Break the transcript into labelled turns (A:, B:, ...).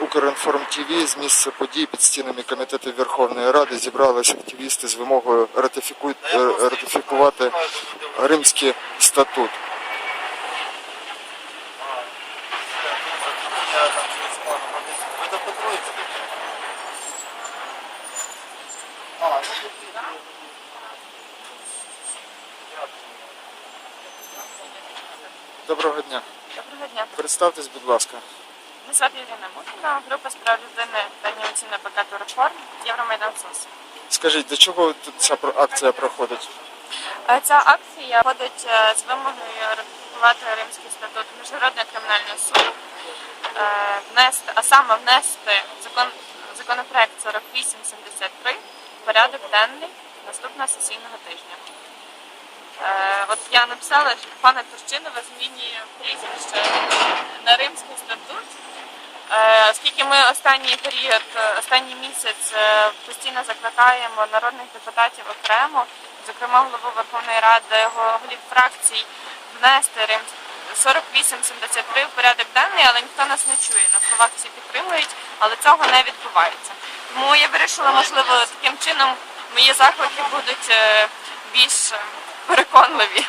A: Укрінформ ТВ з місця подій під стінами Комітету Верховної Ради зібралися активісти з вимогою ратифіку- ратифікувати Римський статут. Доброго дня.
B: Доброго дня.
A: Представтесь, будь ласка.
B: Звати Ірина Мутина, група справ людини та інноваційного пакету реформ Євромайдан СОС.
A: Скажіть, для чого тут ця акція проходить?
B: Е, Ця акція входить е, з вимогою ратифікувати Римський статут Міжнародного кримінального суду, е, внести, а саме внести закон, законопроект 4873 в порядок денний наступного сесійного тижня. От я написала, що пане Турчинова змінює прізвище на Римський статут. Оскільки ми останній період, е, останній місяць е, постійно закликаємо народних депутатів окремо, зокрема голову Верховної Ради, голів фракцій, внести Рим 4873 в порядок денний, але ніхто нас не чує. На словах всі підтримують, але цього не відбувається. Тому я вирішила, можливо, таким чином мої заклики будуть е, більш переконливі.